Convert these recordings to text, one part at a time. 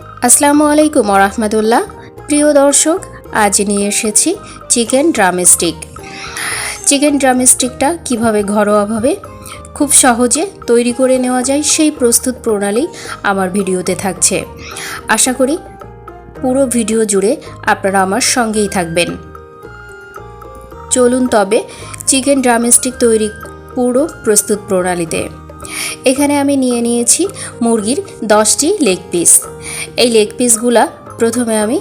আসসালামু আলাইকুম রহমতুল্লাহ প্রিয় দর্শক, আজ নিয়ে এসেছি চিকেন ড্রামস্টিক চিকেন ড্রামস্টিকটা কীভাবে ঘরোয়াভাবে খুব সহজে তৈরি করে নেওয়া যায় সেই প্রস্তুত প্রণালী আমার ভিডিওতে থাকছে। আশা করি পুরো ভিডিও জুড়ে আপনারা আমার সঙ্গেই থাকবেন। চলুন তবে চিকেন ড্রামস্টিক তৈরি পুরো প্রস্তুত প্রণালীতে। এখানে আমি নিয়ে নিয়েছি মুরগির দশটি লেগ পিস এই লেগ পিসগুলা প্রথমে আমি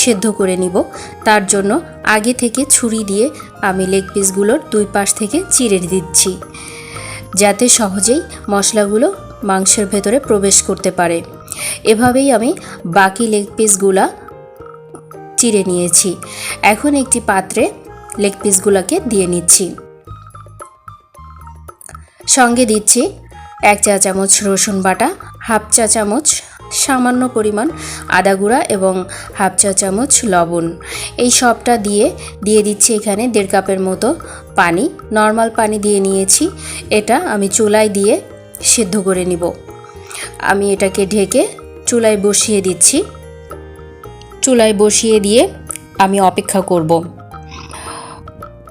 সেদ্ধ করে নিব। তার জন্য আগে থেকে ছুরি দিয়ে আমি লেগ পিসগুলোর দুই পাশ থেকে চিড়ে দিচ্ছি, যাতে সহজেই মশলাগুলো মাংসের ভেতরে প্রবেশ করতে পারে। এভাবেই আমি বাকি লেগ পিসগুলা চিড়ে নিয়েছি। এখন একটি পাত্রে লেগ পিসগুলোকে দিয়ে নিচ্ছি। সঙ্গে দিচ্ছি এক চা চামচ রসুন বাটা, হাফ চা চামচ সামান্য পরিমাণ আদা গুঁড়া এবং হাফ চা চামচ লবণ। এই সবটা দিয়ে দিয়ে দিচ্ছি এখানে দেড় কাপের মতো পানি। নর্মাল পানি দিয়ে নিয়েছি। এটা আমি চুলায় দিয়ে সিদ্ধ করে নিব। আমি এটাকে ঢেকে চুলায় বসিয়ে দিচ্ছি। চুলায় বসিয়ে দিয়ে আমি অপেক্ষা করব।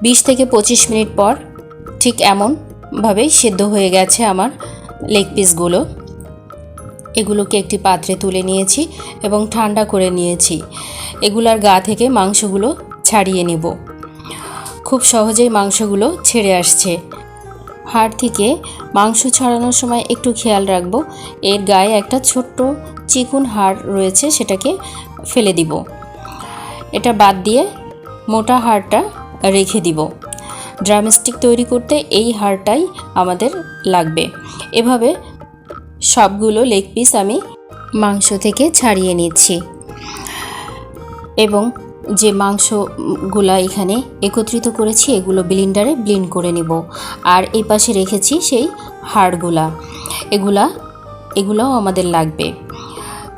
বিশ থেকে পঁচিশ মিনিট পর ঠিক এমনভাবেই সেদ্ধ হয়ে গেছে আমার লেগ পিসগুলো এগুলোকে একটি পাত্রে তুলে নিয়েছি এবং ঠান্ডা করে নিয়েছি। এগুলার গা থেকে মাংসগুলো ছাড়িয়ে নেব। খুব সহজেই মাংসগুলো ছেড়ে আসছে। হাড় থেকে মাংস ছড়ানোর সময় একটু খেয়াল রাখব। এর গায়ে একটা ছোট্ট চিকুন হাড় রয়েছে, সেটাকে ফেলে দিব। এটা বাদ দিয়ে মোটা হাড়টা রেখে দিব। ড্রামস্টিক তৈরি করতে এই হাড়টাই আমাদের লাগবে। এভাবে সবগুলো লেগ পিস আমি মাংস থেকে ছাড়িয়ে নিচ্ছি। এবং যে মাংসগুলা এখানে একত্রিত করেছি, এগুলো ব্লিন্ডারে ব্লিন্ড করে নিব। আর এই পাশে রেখেছি সেই হাড়গুলা। এগুলা, এগুলাও আমাদের লাগবে।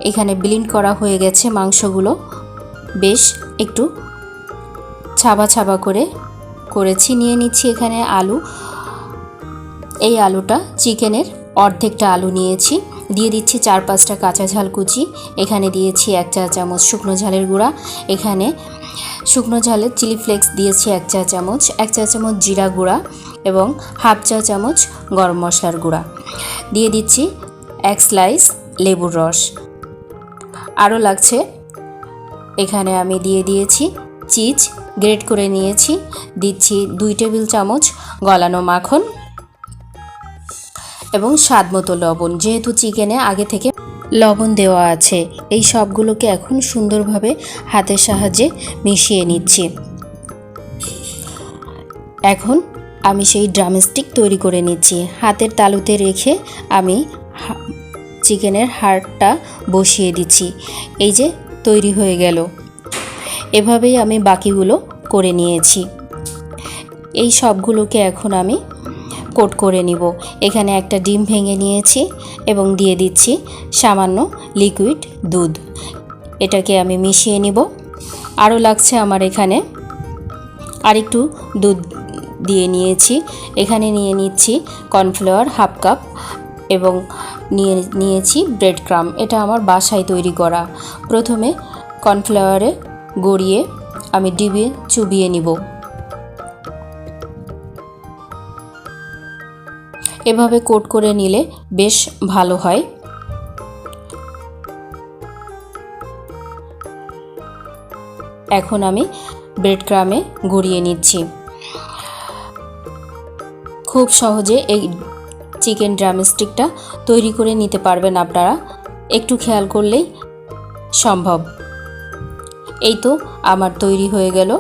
এখানে ব্লিন্ড করা হয়ে গেছে মাংসগুলো। বেশ একটু ছাবা ছাবা করে করেছি, নিয়ে নিচ্ছি এখানে আলু। এই আলুটা চিকেনের অর্ধেকটা আলু নিয়েছি। দিয়ে দিচ্ছি চার পাঁচটা কাঁচা ঝাল কুচি। এখানে দিয়েছি এক চা চামচ শুকনো ঝালের গুঁড়া। এখানে শুকনো ঝালের চিলি ফ্লেক্স দিয়েছি এক চা চামচ, এক চা চামচ জিরা গুঁড়া এবং হাফ চা চামচ গরম মশলার গুঁড়া। দিয়ে দিচ্ছি এক স্লাইস লেবুর রস। আরও লাগছে। এখানে আমি দিয়ে দিয়েছি চিজ গ্রেট করে নিয়েছি। দিচ্ছি দুই টেবিল চামচ গলানো মাখন এবং স্বাদ মতো লবণ। যেহেতু চিকেনে আগে থেকে লবণ দেওয়া আছে, এই সবগুলোকে এখন সুন্দরভাবে হাতের সাহায্যে মিশিয়ে নিচ্ছি। এখন আমি সেই ড্রামস্টিক তৈরি করে নিচ্ছি। হাতের তালুতে রেখে আমি চিকেনের হাড়টা বসিয়ে দিচ্ছি। এই যে তৈরি হয়ে গেল। এভাবেই আমি বাকিগুলো করে নিয়েছি। এই সবগুলোকে এখন আমি কোট করে নিব। এখানে একটা ডিম ভেঙে নিয়েছি এবং দিয়ে দিচ্ছি সামান্য লিকুইড দুধ। এটাকে আমি মিশিয়ে নিব। আরও লাগছে আমার এখানে আরেকটু দুধ দিয়ে নিয়েছি। এখানে নিয়ে নিচ্ছি কর্নফ্লাওয়ার হাফ কাপ এবং নিয়ে নিয়েছি ব্রেড ক্রাম। এটা আমার বাসায় তৈরি করা। প্রথমে কর্নফ্লাওয়ারে গড়িয়ে আমি ডিবে চুবিয়ে নিব। এভাবে কোট করে নিলে বেশ ভালো হয়। এখন আমি ব্রেড ক্রামে গড়িয়ে নিচ্ছি। খুব সহজে এই চিকেন ড্রামস্টিকটা তৈরি করে নিতে পারবেন আপনারা। একটু খেয়াল করলেই সম্ভব। এই তো আমার তৈরি হয়ে গেল।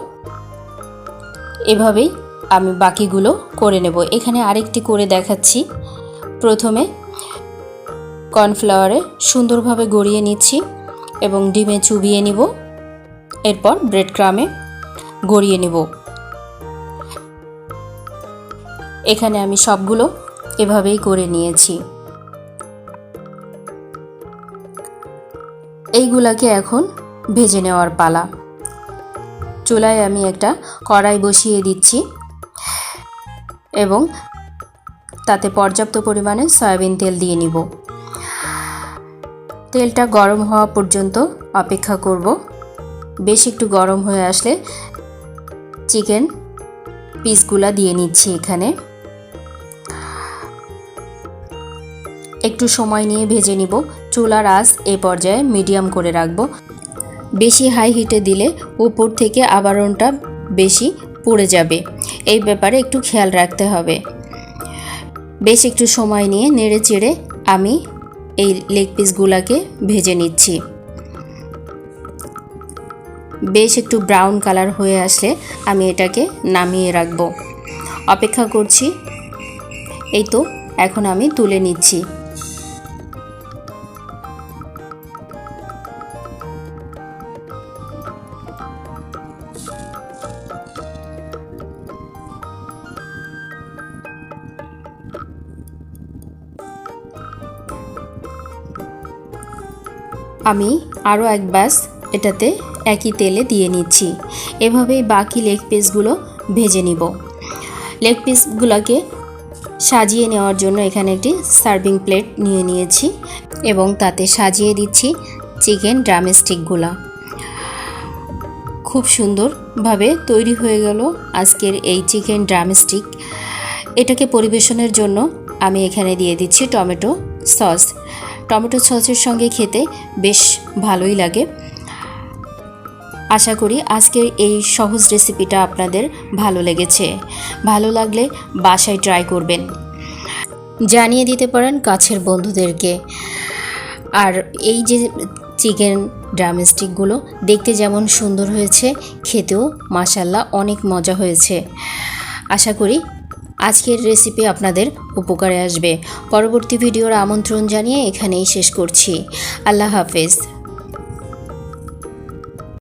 এভাবেই আমি বাকিগুলো করে নেব। এখানে আরেকটি করে দেখাচ্ছি। প্রথমে কর্নফ্লাওয়ারে সুন্দরভাবে গড়িয়ে নিচ্ছি এবং ডিমে চুবিয়ে নিব। এরপর ব্রেড ক্রামে গড়িয়ে নেব। এখানে আমি সবগুলো এভাবেই করে নিয়েছি। এইগুলাকে এখন ভেজে নেওয়ার পালা। চুলায় আমি একটা কড়াই বসিয়ে দিচ্ছি এবং তাতে পর্যাপ্ত পরিমাণে সয়াবিন তেল দিয়ে নিব। তেলটা গরম হওয়া পর্যন্ত অপেক্ষা করব। বেশ একটু গরম হয়ে আসলে চিকেন পিসগুলা দিয়ে নিচ্ছি এখানে। একটু সময় নিয়ে ভেজে নিব। চুলার আঁচ এ পর্যায়ে মিডিয়াম করে রাখব। বেশি হাই হিটে দিলে উপর থেকে আবরণটা বেশি পড়ে যাবে। এই ব্যাপারে একটু খেয়াল রাখতে হবে। বেশ একটু সময় নিয়ে নেড়ে চেড়ে আমি এই লেগ পিসগুলোকে ভেজে নিচ্ছি। বেশ একটু ব্রাউন কালার হয়ে আসলে আমি এটাকে নামিয়ে রাখব। অপেক্ষা করছি। এই তো, এখন আমি তুলে নিচ্ছি। আমি আরও এক ব্যাস এটাতে একই তেলে দিয়ে নিচ্ছি। এভাবেই বাকি লেগ পিসগুলো ভেজে নিব। লেগ পিসগুলোকে সাজিয়ে নেওয়ার জন্য এখানে একটি সার্ভিং প্লেট নিয়ে নিয়েছি এবং তাতে সাজিয়ে দিচ্ছি চিকেন ড্রামস্টিকগুলো খুব সুন্দরভাবে তৈরি হয়ে গেল আজকের এই চিকেন ড্রামস্টিক এটাকে পরিবেশনের জন্য আমি এখানে দিয়ে দিচ্ছি টমেটো সস। টমেটো সসের সঙ্গে খেতে বেশ ভালোই লাগে। আশা করি আজকের এই সহজ রেসিপিটা আপনাদের ভালো লেগেছে। ভালো লাগলে বাসায় ট্রাই করবেন। জানিয়ে দিতে পারেন কাছের বন্ধুদেরকে। আর এই যে চিকেন ড্রামস্টিকগুলো দেখতে যেমন সুন্দর হয়েছে, খেতেও মাসাল্লাহ অনেক মজা হয়েছে। আশা করি আজকের রেসিপি আপনাদের উপকারে আসবে। পরবর্তী ভিডিওর আমন্ত্রণ জানিয়ে এখানেই শেষ করছি। আল্লাহ হাফেজ।